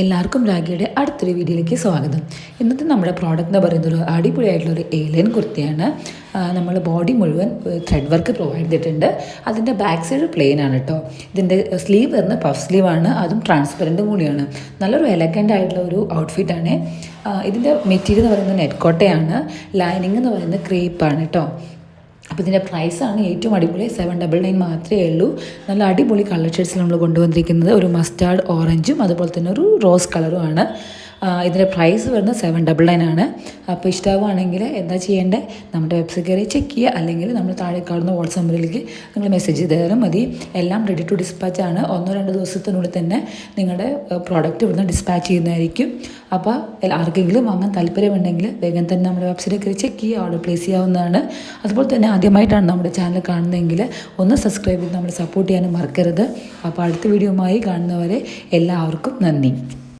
എല്ലാവർക്കും രാഖിയുടെ അടുത്തൊരു വീഡിയോയിലേക്ക് സ്വാഗതം. ഇന്നത്തെ നമ്മുടെ പ്രോഡക്റ്റ് എന്ന് പറയുന്നത് ഒരു അടിപൊളിയായിട്ടുള്ള ഒരു ഏലിയൻ കുർത്തിയാണ്. നമ്മൾ ബോഡി മുഴുവൻ ത്രെഡ് വർക്ക് പ്രൊവൈഡ് ചെയ്തിട്ടുണ്ട്. അതിന്റെ ബാക്ക് സൈഡ് പ്ലെയിൻ ആണ് കേട്ടോ ഇതിന്റെ സ്ലീവ് വരുന്ന പഫ് സ്ലീവാണ് അതും ട്രാൻസ്പെറന്റും കൂടിയാണ് നല്ലൊരു എലഗന്റ് ആയിട്ടുള്ള ഒരു ഔട്ട്ഫിറ്റ് ആണ്. ഇതിന്റെ മെറ്റീരിയൽ എന്ന് പറയുന്നത് നെറ്റ് കോട്ടയാണ്. ലൈനിങ് എന്ന് പറയുന്നത് ക്രേപ്പാണ് കേട്ടോ അപ്പോൾ ഇതിന്റെ പ്രൈസാണ് ഏറ്റവും അടിപൊളി. സെവൻ ഡബിൾ നയൻ മാത്രമേ ഉള്ളൂ. നല്ല അടിപൊളി കളർ ഷെയ്ഡ്സിൽ നമ്മൾ കൊണ്ടുവന്നിരിക്കുന്നത്. ഒരു മസ്റ്റാർഡ് ഓറഞ്ചും അതുപോലെ തന്നെ ഒരു റോസ് കളറുമാണ് ഇതിന്റെ പ്രൈസ് വരുന്നത് സെവൻ ഡബിൾ നയൻ ആണ്. അപ്പോൾ ഇഷ്ടമാവുകയാണെങ്കിൽ എന്താ ചെയ്യേണ്ടത് നമ്മുടെ വെബ്സൈറ്റ് കയറി ചെക്ക് ചെയ്യുക. അല്ലെങ്കിൽ നമ്മൾ താഴെ കാണുന്ന വാട്സാപ്പ് നമ്പറിലേക്ക് നിങ്ങൾ മെസ്സേജ് ചെയ്താലും മതി. എല്ലാം റെഡി ടു ഡിസ്പാച്ച് ആണ്. ഒന്നോ രണ്ടോ ദിവസത്തിനുള്ളിൽ തന്നെ നിങ്ങളുടെ പ്രോഡക്റ്റ് ഇവിടുന്ന് ഡിസ്പാച്ച് ചെയ്യുന്നതായിരിക്കും. അപ്പോൾ ആർക്കെങ്കിലും വാങ്ങാൻ താല്പര്യമുണ്ടെങ്കിൽ വേഗം തന്നെ നമ്മുടെ വെബ്സൈറ്റ് കയറി ചെക്ക് ചെയ്യുക. ഓർഡർ പ്ലേസ് ചെയ്യാവുന്നതാണ്. അതുപോലെ തന്നെ ആദ്യമായിട്ടാണ് നമ്മുടെ ചാനൽ കാണുന്നതെങ്കിൽ ഒന്ന് സബ്സ്ക്രൈബ് ചെയ്ത് നമ്മൾ സപ്പോർട്ട് ചെയ്യാനും മറക്കരുത്. അപ്പോൾ അടുത്ത വീഡിയോയുമായി കാണുന്നവരെ എല്ലാവർക്കും നന്ദി.